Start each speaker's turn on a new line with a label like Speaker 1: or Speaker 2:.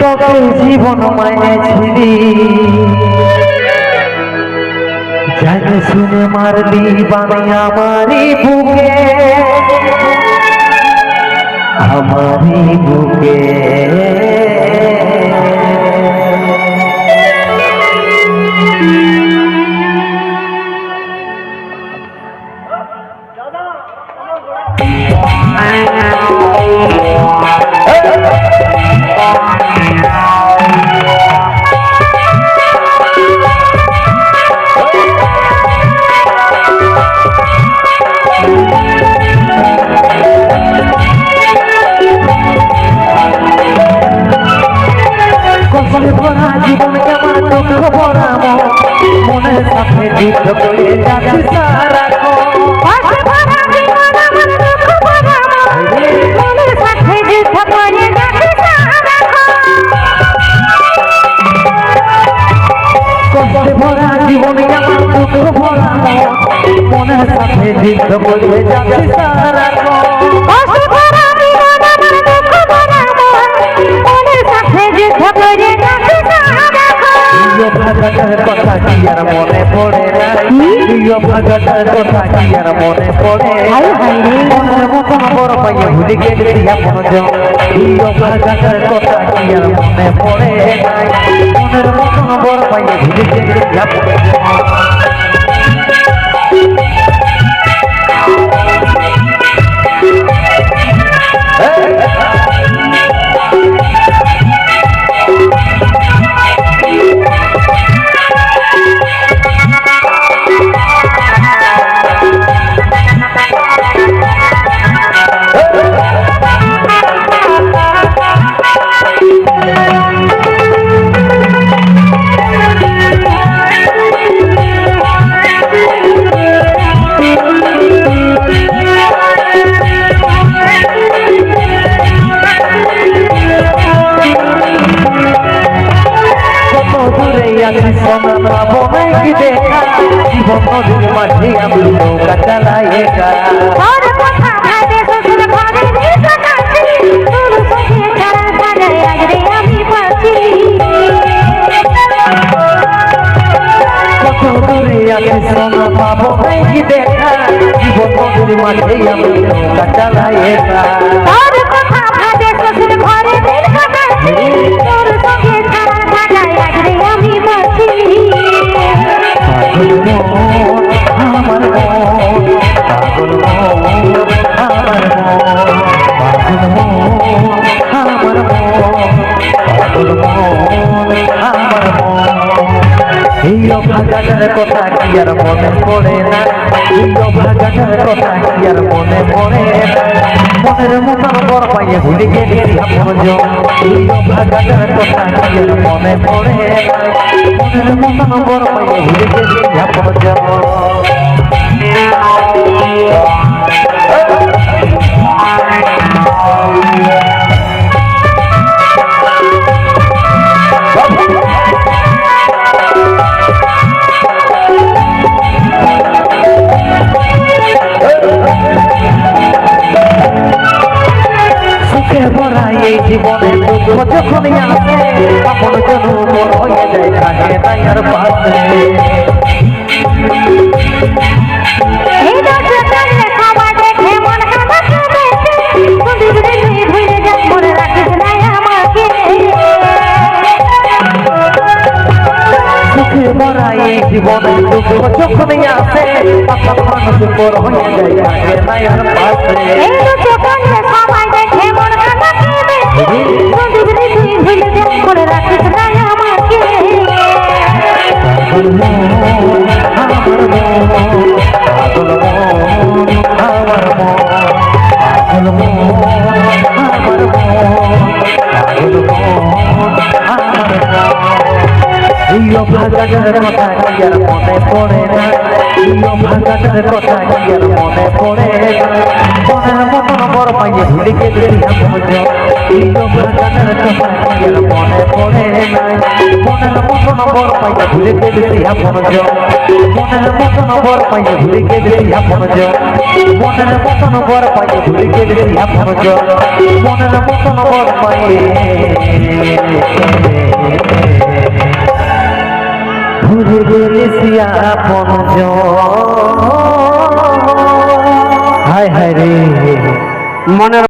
Speaker 1: তোকে জীবন মানেছিলি জানে শুনে মারলি বানি আমারি বুকে। আমারি বুকে। জীবন কেমন দুঃখ ভরা মনের সাথে যুদ্ধ করে যাচ্ছে
Speaker 2: জীবন মন।
Speaker 1: কষ্টে ভরা কেমন দুঃখ ভরা মনের সাথে যুদ্ধ করে যাচ্ছে সারাক্ষণ ভাগাটার কথা কি আর মনে পড়ে? না প্রিয় ভাগাটার কথা কি আর মনে পড়ে? মনের মতন বড় পাইয়ে ভুলে গেছি আপন জন। প্রিয় ভাগাটার কথা কি আর মনে পড়ে? না মনের মতন বড় পাইয়ে ভুলে গেছি আপন জন। দূরে আছি সোনা বনাই কি দেখা জীবন নদীর মাঝে আমি নৌকা চালাই একা
Speaker 2: তোর কথা ভাবে শ্বশুর ঘরে নিশা কাছি, তোর সঙ্গে ছাড়া সাজায় আজ রে আমি বাঁচি।
Speaker 1: কত দূরে আছি সোনা পাবো নাই কি দেখা জীবন নদীর মাঝে আমি নৌকা চালাই একা এই অভাগাটার কথা কি আর মনে পড়ে না? এই অভাগাটার কথা কি আর মনে পড়ে না? মনের মতন বড় পাইয়ে ভুলে গেলি আপন জন এই অভাগাটার কথা কি আর মনে পড়ে না? মনের মতন বড় পাইয়ে ভুলে গেলি আপন এই জীবনে দুঃখ যখন আসে আপন জন মন হয়ে যায় থাকে তাই আর পাশে জীবনে দুঃখ যখন আসে আপন মানুষ পর হয়ে যায় থাকে তাই আর পাশে
Speaker 2: সবাই দেখে মন মন
Speaker 1: মন মন এই অভাগাটার কথা কি আর মনে পড়ে না এই অভাগাটার কথা কি আর মনে পড়ে না মনের মতন বড় পাইয়ে ভুলে গেলে এই অভাগাটার কথা কি আর মনে পড়ে না মনের মতন বড় পাইয়ে ভুলে আপন মনের মতন বড় পাইয়ে ভুলে আপন মনের মতন বড় পাইয়ে ভুলে গেলে মনের মতন বড় পাইয়ে গেলে আপন হায় হায় রে।
Speaker 3: মনের